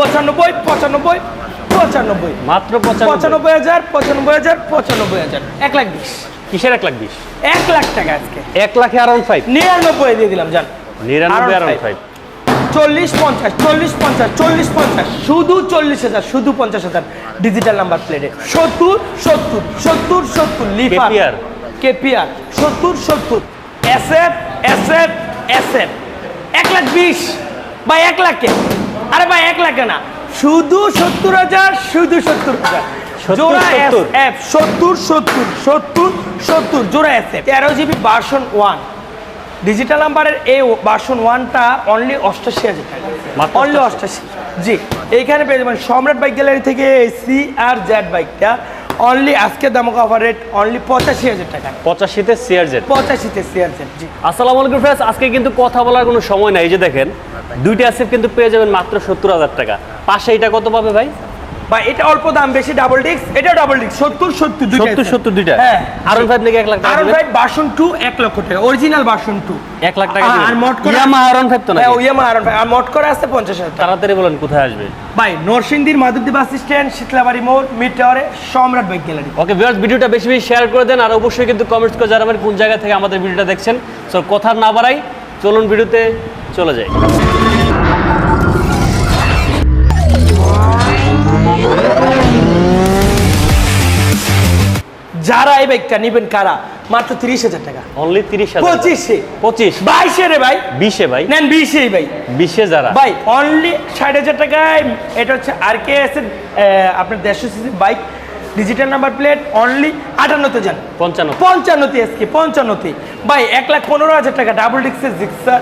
পঁচানব্বই পঁচানব্বই পঁচানব্বই। মাত্র পঁচানব্বই। হাজার পঁচানব্বই হাজার পঁচানব্বই হাজার। এক লাখ বিশ। কিসের এক লাখ বিশ? এক লাখ টাকা আজকে। এক লাখে আর ওয়ান ফাইভ নিরানব্বই দিয়ে দিলাম জান। নিরানব্বই আর R15 ওয়ান ফাইভ চল্লিশ পঞ্চাশ চল্লিশ পঞ্চাশ চল্লিশ পঞ্চাশ। শুধু চল্লিশ হাজার শুধু পঞ্চাশ হাজার ডিজিটাল নাম্বার প্লেটে সত্তর সত্তর সত্তর সত্তর লিফার। কেপিআর। সত্তর সত্তর। SF SF SF. এক লাখ বিশ। বা এক লাখে। আরে ভাই এক লাখে না। শুধু সত্তর হাজার শুধু সত্তর হাজার। 70, জোড়া 70 এফ সত্তর সত্তর সত্তর সত্তর জোড়া এস এফ তেরো জিবি ভার্সন ওয়ান ডিজিটাল নাম্বারের ভার্সন ওয়ানটা অনলি অষ্টাশি হাজার টাকা। অনলি অষ্টাশি। জি এইখানে পেয়ে যাবেন সম্রাট বাইক গ্যালারি থেকে সি আর জেড বাইকটা। অনলি আজকের দামক অফার রেট অনলি পঁচাশি হাজার টাকা। পঁচাশিতে সিআর জেড পঁচাশিতে সি আর জেড জি। আসসালামু আলাইকুম ফ্রেন্ডস আজকে কিন্তু কথা বলার কোনো সময় নাই যে দেখেন দুইটা অ্যাসেপ কিন্তু পেয়ে যাবেন মাত্র সত্তর হাজার টাকা। পাশে এটা কত পাবে ভাই? বা এটা অল্প দাম বেশি ডাবল ডিস্ক এটা ডাবল ডিস্ক সত্তর সত্তর দুইটা সত্তর আছে। সত্তর দুইটা? হ্যাঁ। আর ওয়ান ফাইভ নাকি এক লাখ টাকা আর দিবেন? ভাই ভার্সন টু এক লক্ষ টাকা। অরিজিনাল ভার্সন টু এক লাখ টাকা আর মোট করে- ইয়ামা আর ওয়ান ফাইভ তো হ্যাঁ নাকি ওইএমআই আর ভাই। আর মোট করে আসতে পঞ্চাশ হাজার টাকা। তাড়াতাড়ি বলেন কোথায় আসবে? ভাই নরসিংদীর মাধবদী বাস স্ট্যান্ড শীতলাবাড়ি মোড় মিড টাওয়ারে সম্রাট বাইক গ্যালারি। ওকে ভিউয়ার্স ভিডিওটা বেশি বেশি শেয়ার করে দেন আর অবশ্যই কিন্তু কমেন্টস করে জানাবেন কোন জায়গা থেকে আমাদের ভিডিওটা দেখছেন। সো কথা না বাড়াই চলুন ভিডিওতে চলে যাই। যারা এই বাইকটা নেবেন কারা? মাত্র তিরিশ হাজার টাকা। অনলি তিরিশ হাজার পঁচিশে। পঁচিশ। বাইশে রে ভাই। বিশে ভাই। নেন বিশে ভাই। বিশে যারা। ভাই অনলি ষাট হাজার টাকায় এটা হচ্ছে আর কে এস এর আপনার দেড়শো CC bike digital number plate only আটান্নতে যান। পঞ্চান্ন পঞ্চান্নতে এসকে পঞ্চান্নতে। ভাই এক লাখ পনেরো হাজার টাকা double ডিক্সের Gixxer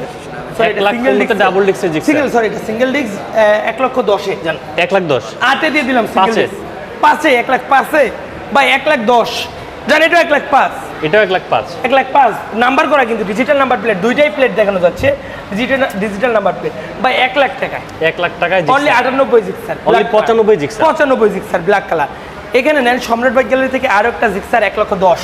double disc single sorry এটা সিঙ্গেল ডিক্স এক লক্ষ দশে যান। এক লাখ দশ। আটে দিয়ে দিলাম পাঁচে? পাঁচে পাঁচে এক লাখ পাঁচে। এক লাখ দশ। জান এটা এক লাখ পাঁচ এটাও এক লাখ পাঁচ এক লাখ পাঁচ নাম্বার করা কিন্তু ডিজিটাল নাম্বার প্লেট দুইটাই প্লেট দেখানো যাচ্ছে ডিজিটাল ডিজিটাল নাম্বার প্লেট ভাই এক লাখ টাকায় এক লাখ টাকায় অনলি আটানব্বই জিক্সার 95 Gixxer। পঁচানব্বই জিক্সার ব্ল্যাক কালার এখানে নেন সম্রাট বাইক গ্যালারি থেকে আরও একটা জিক্সার এক লক্ষ দশ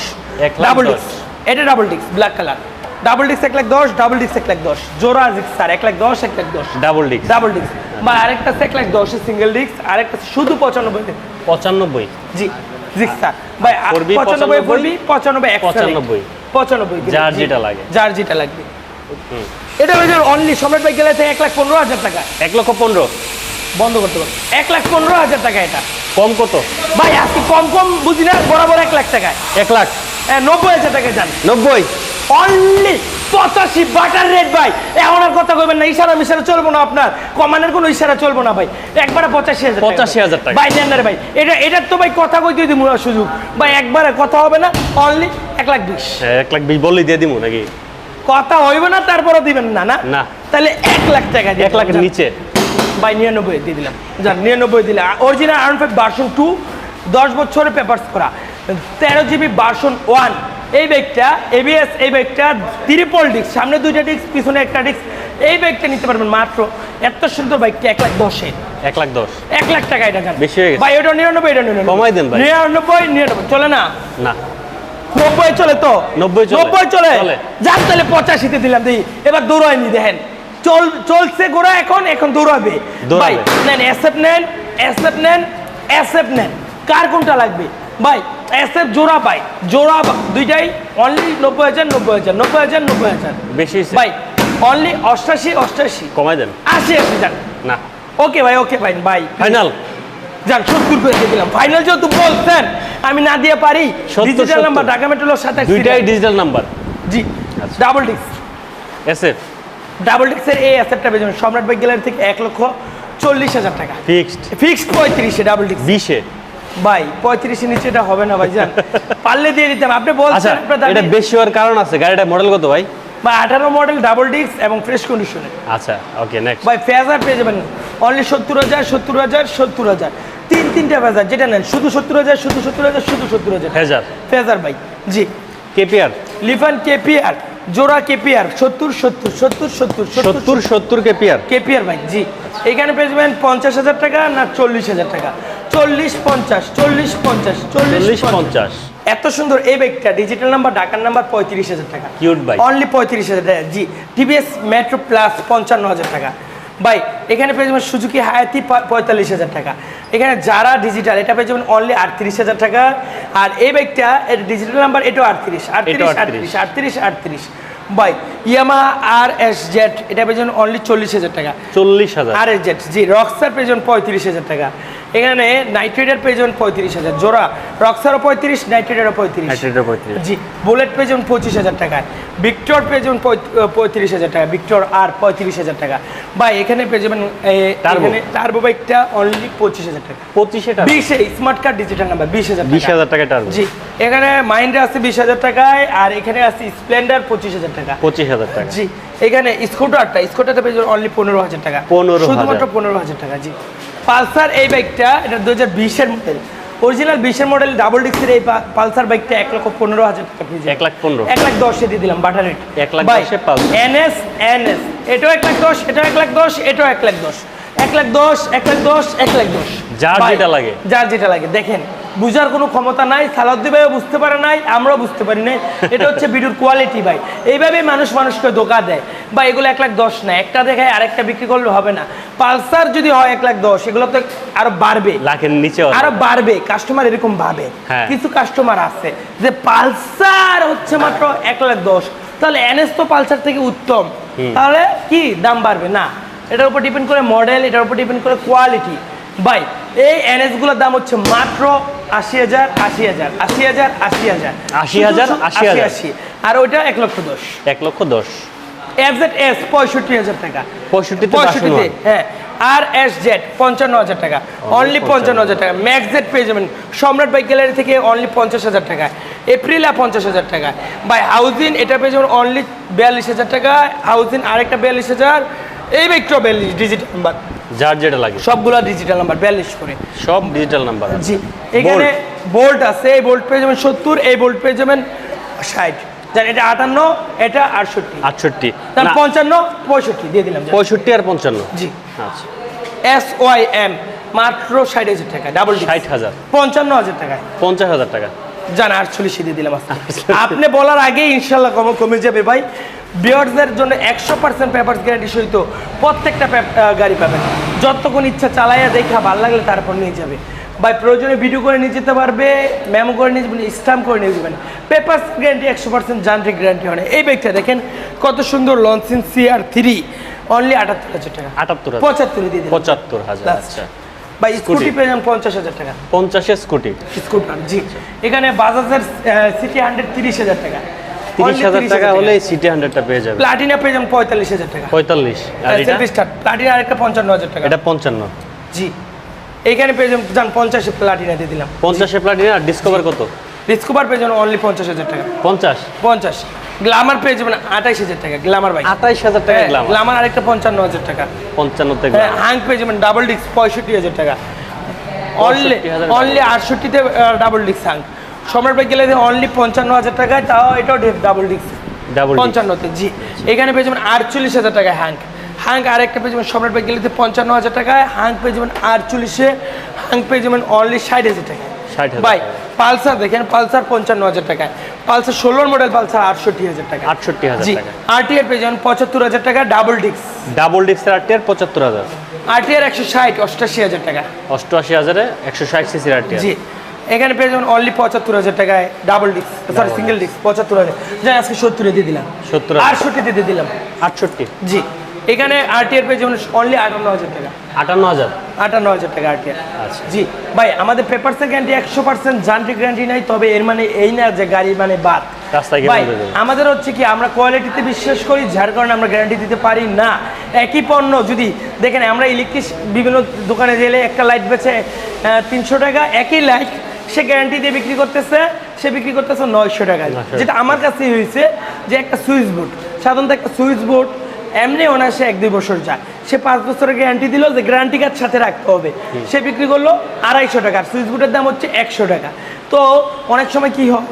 ডাবল। ডিস্ক এটা double disc black colour double disc এক লাখ দশ ডাবল ডিস্ক এক লাখ দশ জোড়া জিক্সার এক লাখ দশ এক লাখ দশ ডাবল ডিস্ক ডাবল ডিস্ক বা আরেকটা এক লাখ দশের সিঙ্গেল ডিস্ক আরেকটা শুধু পঁচানব্বই পঁচানব্বই জি জিক্সার ভাই আ- করবি পঁচানব্বই 95, করবি পঁচানব্বই একশো পঁচানব্বই। পঁচানব্বই দিলাম, যার যেটা লাগে। যার যেটা লাগবে। এটা অনলি সম্রাট গ্যালারি এক লাখ পনেরো হাজার টাকা। এক লক্ষ পনেরো। বন্ধ করতে পারব এক লাখ পনেরো হাজার টাকা এটা। কম কত? ভাই আজকে কম কম বুঝি না বরাবর এক লাখ টাকায়। এক লাখ। হ্যাঁ নব্বই হাজার টাকায় যান। নব্বই। অনলি পঁচাশি বাটার রেট ভাই। এমন আর কথা কইবেন না ইশারা মিশারা চলবো না আপনার। কমানের কোনো ইশারা চলবো না ভাই। একবারে পঁচাশি হাজার 85,000 টাকা। ভাই নেন ভাই। এটা এটার তো ভাই কথা কইতে দিব সুযোগ। ভাই একবারে কথা হবে না অনলি এক লাখ বিশ। হ্যাঁ, এক লাখ বিশ বললেই দিয়ে দিব নাকি? কথা হইবে না তারপরে দিবেন না না? না। তাহলে এক লাখ টাকা দিয়ে এক লাখের নিচে। ভাই নিরানব্বই দিয়ে দিলাম। যান নিরানব্বই দিলে। অরিজিনাল আর্ন ফাইভ ভার্সন টু দশ বছরের পেপার্স করা। তেরো জিবি ভার্সন ওয়ান এই বাইকটা এবিএস এই বাইকটা ত্রিপল ডিস্ক সামনে দুইটা ডিস্ক পিছনে একটা ডিস্ক এই ব্যাগটা নিতে পারবেন মাত্র এত সুন্দর বাইকটা এক লাখ দশে। এক লাখ দশ। এক লাখ টাকা এটা বেশি হয়ে গেছে। ভাই এটা নিরানব্বই এটা নিরানব্বই। কমাই দেন ভাই। নিরানব্বই নিরানব্বই চলে না? না। নব্বই চলে তো? 90 চলে। নব্বই চলে। যান তাহলে পঁচাশিতে দিলাম দিই। এবার দৌড়ায়নি দেখেন। চল চলছে গোড়া এখন এখন দৌড়াবে। দৌড়াবে। ভাই নেন এসএফ নেন এসএফ নেন এসএফ নেন। কার কোনটা লাগবে? ভাই এসএফ জোড়া পাই জোড়া দুইটাই অনলি নব্বই হাজার নব্বই হাজার নব্বই হাজার নব্বই হাজার। বেশি ভাই অনলি অষ্টাশি অষ্টাশি। কমাই দেন। আশি আশি যান। না। ওকে ভাই ওকে ভাই ভাই। ফাইনাল যান সত্তর করে দিয়ে দিলাম। ফাইনাল যেহেতু বলছেন আমি না দিয়ে পারি 70, ডিজিটাল 70 নাম্বার ঢাকা মেট্রোর সাথে দুইটাই ডিজিটাল নাম্বার জি। Double disc S F double ডিস্কের এই অ্যাসেটটা বেজন সম্রাট বাইক গ্যালারি থেকে এক লক্ষ চল্লিশ হাজার টাকা। ফিক্সড ফিক্সড পঁয়ত্রিশে ডাবল ডিস্ক বিশে। ভাই পঁয়ত্রিশের নিচে এটা হবে না ভাই জান পারলে দিয়ে দিতাম আপনি আচ্ছা বলছেন দাবি- এটা বেশি হওয়ার কারণ আছে গাড়িটা মডেল কত ভাই? বা আঠারো মডেল ডাবল ডিস্ক এবং ফ্রেশ কন্ডিশনে আচ্ছা ওকে নেক্সট ভাই ফেজার পেয়ে যাবেন অনলি সত্তর হাজার সত্তর হাজার সত্তর হাজার। তিন তিনটা ফেজার যেটা নেন শুধু সত্তর হাজার শুধু সত্তর হাজার শুধু সত্তর হাজার। হেজার ফেজার ভাই জি। কেপিআর লিফান কেপিআর জোড়া কেপিআর সত্তর সত্তর সত্তর সত্তর সত্তর সত্তর কেপিআর কেপিআর ভাই জি। এখানে পেয়ে যাবেন পঞ্চাশ হাজার টাকা না চল্লিশ হাজার টাকা। চল্লিশ পঞ্চাশ চল্লিশ পঞ্চাশ চল্লিশ পঞ্চাশ। এত সুন্দর এই ব্যাগটা ডিজিটাল নাম্বার ঢাকার নাম্বার পঁয়ত্রিশ হাজার টাকা। কিউট অনলি পঁয়ত্রিশ হাজার টাকা। জি টিভিএস মেট্রো প্লাস পঞ্চান্ন হাজার টাকা। ভাই এখানে পেয়ে যাবেন সুজুকি হায়াতি পঁয়তাল্লিশ হাজার টাকা। এখানে যারা ডিজিটাল এটা পেয়ে যাবেন অনলি আটত্রিশ হাজার টাকা। আর এই বাইকটা এর ডিজিটাল নাম্বার এটাও আটত্রিশ আটত্রিশ আটত্রিশ। আটত্রিশ আটত্রিশ ইয়ামা আর এস জেড এটা পেয়ে যাবেন অনলি চল্লিশ হাজার টাকা। চল্লিশ হাজার। আর এস জেড জি রক্সার পেয়ে যাবেন পঁয়ত্রিশ হাজার টাকা। এখানে নাইট্রেটের পেজন পঁয়ত্রিশ হাজার। জোড়া রক্সারও পঁয়ত্রিশ নাইট্রেটেরও পঁয়ত্রিশ। নাইট্রেটের পঁয়ত্রিশ। জি বুলেট পেজন পঁচিশ হাজার টাকায়। ভিক্টর পেজন পঁয়ত্রিশ হাজার টাকা ভিক্টর আর পঁয়ত্রিশ হাজার টাকা। ভাই এখানে পেয়ে যাবেন এ, এখানে টার্বো বাইকটা অনলি পঁচিশ হাজার টাকা। পঁচিশে বিশে স্মার্ট কার্ড ডিজিটাল নাম্বার বিশ হাজার বিশ হাজার টাকা টার্বো জি এখানে মাইন্ডে আছে বিশ হাজার টাকায় আর এখানে আছে স্প্লেন্ডার পঁচিশ হাজার টাকা। পঁচিশ হাজার টাকা। জি এখানে স্কুটারটা স্কুটারটা পেয়ে যাবেন অনলি পনেরো হাজার টাকা। পনেরো শুধুমাত্র পনেরো হাজার টাকা জি। পালসার এই বাইকটা এটা দু হাজার বিশের মডেল অরিজিনাল বিশের মডেল ডাবল ডিক্সের এই পালসার বাইকটা এক লক্ষ পনেরো হাজার টাকা এক লাখ পনেরো। এক লাখ দশে দিয়ে দিলাম বাটার রেট এক লাখ। এনএস এনএস এটাও এক লাখ দশ এটাও এক লাখ দশ এটাও এক লাখ দশ। এক লাখ দশ এক লাখ দশ এক লাখ দশ। যার যেটা লাগে। যার যেটা লাগে। দেখেন বুঝার কোনো ক্ষমতা নাই সালাদ্দি ভাইও বুঝতে পারে নাই আমরাও বুঝতে পারি নাই। এটা হচ্ছে ভিডিওর কোয়ালিটি ভাই। এইভাবে মানুষ মানুষকে ধোকা দেয়। বা এগুলো এক লাখ দশ না একটা দেখায় আরেকটা বিক্রি করলে হবে না। পালসার যদি হয় এক লাখ দশ এগুলো তো আরও বাড়বে। লাখের আছে। আরও বাড়বে কাস্টমার এরকম ভাবে হ্যাঁ। কিছু কাস্টমার আছে যে পালসার হচ্ছে মাত্র এক লাখ দশ। তাহলে এনএস তো পালসার থেকে উত্তম। তাহলে কি দাম বাড়বে? না। এটার উপর ডিপেন্ড করে মডেল এটার উপর ডিপেন্ড করে কোয়ালিটি ভাই এই এনএসগুলোর দাম হচ্ছে মাত্র আশি হাজার আশি হাজার আশি হাজার আশি হাজার। 80,000, শুধু- 80,000 আশি। আর ওইটা এক লক্ষ দশ। এক লক্ষ দশ। এফজেড এস পঁয়ষট্টি হাজার টাকা। পঁয়ষট্টিতে পঁয়ষট্টিতে হ্যাঁ। আর এস জেড পঞ্চান্ন হাজার টাকা। অনলি পঞ্চান্ন। হাজার টাকা। ম্যাক্স জেড পেয়ে যাবেন। সম্রাট বাইক গ্যালারি থেকে অনলি পঞ্চাশ হাজার টাকা। এপ্রিলা পঞ্চাশ হাজার টাকা। বাই হাউজিন এটা পেয়ে যাবেন অনলি বিয়াল্লিশ হাজার টাকা। হাউজিন আরেকটা বিয়াল্লিশ হাজার। এই বাইকটাও বিয়াল্লিশ ডিজিটাল নাম্বার যার যেটা লাগে। সবগুলো ডিজিটাল নাম্বার বিয়াল্লিশ করে। সব ডিজিটাল নাম্বার জি এখানে বোল্ট আছে এই বোল্ট পেয়ে যাবেন সত্তর এই বোল্ট পেয়ে যাবেন ষাট। এটা আটান্ন এটা আটষট্টি। আটষট্টি। পঞ্চান্ন পঁয়ষট্টি দিয়ে দিলাম পঁয়ষট্টি আর পঞ্চান্ন। জি। আচ্ছা। এস ওয়াই এম মাত্র ষাট হাজার টাকা ডাবল ষাট হাজার। পঞ্চান্ন হাজার টাকায়। পঞ্চাশ হাজার টাকা। জান আটচল্লিশ দিয়ে দিলাম আপনি বলার আগেই ইনশাল্লাহ কম কমে যাবে ভাই। বিয়ার্সদের জন্য একশো পার্সেন্ট পেপার গ্যারান্টি সহিত প্রত্যেকটা গাড়ি পাবেন। যতক্ষণ ইচ্ছা চালাইয়া দেখা ভালো লাগলে তারপর নিয়ে যাবে। ভাই প্রয়োজনে ভিডিও করে নিয়ে যেতে পারবে মেমো করে নিয়ে যাবেন স্ট্যাম্প করে নিয়ে যাবেন। পেপার গ্যারান্টি একশো পার্সেন্ট যান্ত্রিক গ্যারান্টি হয় এই ব্যাগটা দেখেন কত সুন্দর লঞ্চিন সিআর থ্রি অনলি আটাত্তর হাজার টাকা। আটাত্তর পঁচাত্তর দিয়ে পঁচাত্তর হাজার আচ্ছা। ভাই স্কুটি পেয়ে যাবেন পঞ্চাশ হাজার টাকা। পঞ্চাশের স্কুটি স্কুটার জি। এখানে বাজাজের সিটি হান্ড্রেড তিরিশ হাজার টাকা। তিরিশ হাজার টাকা হলে সিটি হান্ড্রেডটা পেয়ে যাবে প্লাটিনা পেয়ে যাবেন পঁয়তাল্লিশ হাজার টাকা। পঁয়তাল্লিশ। প্লাটিনা আরেকটা পঞ্চান্ন হাজার টাকা। এটা পঞ্চান্ন। জি। এইখানে পেয়ে যান পঞ্চাশে প্লাটিনা দিয়ে দিলাম। পঞ্চাশে প্লাটিনা ডিসকভার কত? ডিসকভার পেয়ে যাবেন অনলি পঞ্চাশ হাজার টাকা। পঞ্চাশ? পঞ্চাশ। গ্লামার পেয়ে যাবেন আঠাইশ হাজার টাকা গ্লামার বাইক আঠাইশ হাজার টাকা গ্লাম গ্লামার আরেকটা পঞ্চান্ন হাজার টাকা। হ্যাঁ গ্লাম হাং পেয়ে যাবেন ডাবল ডিস্ক পঁয়ষট্টি হাজার টাকা। অনলি 65,000 অনলি আটষট্টিতে ডাবল ডিস্ক হাং সম্রাট বাইক গেলে অনলি পঞ্চান্ন হাজার টাকায় তাও এটাও ডাবল ডিস্ক ডাবল পঞ্চান্নতে জি। এখানে পেয়ে যাবেন আটচল্লিশ হাজার টাকায় হ্যাঙ্ক হ্যাঙ্ক আরেকটা পেয়ে যাবেন সম্রাট বাইক গেলেতে পঞ্চান্ন হাজার টাকায়। হ্যাঙ্ক পেয়ে যাবেন আটচল্লিশে হ্যাঙ্ক পেয়ে যাবেন অনলি ষাট হাজার টাকায়। 60,000 ভাই পালসার দেখেন পালসার পঞ্চান্ন হাজার টাকায়। পালসার ষোলোর মডেল পালসার আটষট্টি হাজার টাকা আটষট্টি হাজার জি আরটিআর পেয়ে যাবেন পঁচাত্তর হাজার টাকা ডাবল ডিস্ক ডাবল ডিস্কের আটটি আর পঁচাত্তর হাজার। আরটিআর একশো ষাট অষ্টাশি হাজার টাকা অষ্টআশি হাজারে একশো ষাট সিসির আটটি জি এখানে পেয়ে যাবেন অনলি পঁচাত্তর হাজার টাকায় double disc sorry single disc পঁচাত্তর হাজার। যাই আজকে সত্তরে দিয়ে দিলাম। সত্তর আটষট্টিতে দিয়ে দিলাম। আটষট্টি। জি। এখানে আরটিআর পেয়ে যেমন অনলি আটান্ন হাজার টাকা। আটান্ন হাজার? আটান্ন হাজার টাকা আরটিআর আচ্ছা। জি ভাই আমাদের পেপারসের গ্যারান্টি একশো পার্সেন্ট যান্ত্রিক গ্যারান্টি নাই তবে এর মানে এই না যে গাড়ি মানে বাদ। আমাদের হচ্ছে কি আমরা কোয়ালিটিতে বিশ্বাস করি যার কারণে আমরা গ্যারান্টি দিতে পারি না। একই পণ্য যদি দেখেন আমরা ইলেকট্রিক বিভিন্ন দোকানে গেলে একটা লাইট বেছে তিনশো টাকা একই লাইট সে গ্যারান্টি দিয়ে বিক্রি করতেছে সে বিক্রি করতেছে নয়শো টাকা। যেটা আমার কাছে হয়েছে যে একটা সুইচ বোর্ড। সাধারণত একটা সুইচ বোর্ড এমনি অনায়াসে এক দুই বছর যায়। সে পাঁচ বছরের গ্যারান্টি দিল যে গ্যারান্টি কার্ড সাথে রাখতে হবে। সে বিক্রি করল আড়াইশো টাকা সুইচ বোর্ডের দাম হচ্ছে একশো টাকা। তো অনেক সময় কি হয়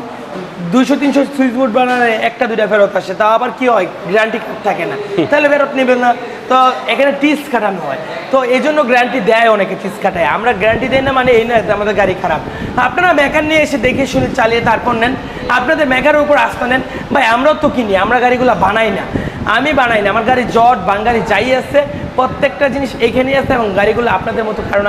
দুইশো তিনশো সুইচ বোর্ড বানালে একটা দুইটা ফেরত আসে তা আবার কি হয় গ্যারান্টি কার্ড থাকে না। তাহলে ফেরত নেবে না। তো এখানে টিস কাটানো হয়। তো এই জন্য গ্যারান্টি দেয় অনেকে টিস কাটায়। আমরা গ্যারান্টি দেই না মানে এই নয় যে আমাদের গাড়ি খারাপ। আপনারা মেকার নিয়ে এসে দেখে শুনে চালিয়ে তারপর নেন। আপনাদের মেকারের উপর আস্থা নেন। ভাই আমরাও তো কিনি আমরা গাড়িগুলো বানাই না। আমি বানাইনি আমার গাড়ি জট বাঙ্গারি যাই আছে, প্রত্যেকটা জিনিস এখানেই আছে এবং গাড়িগুলো আপনাদের মতো কারণ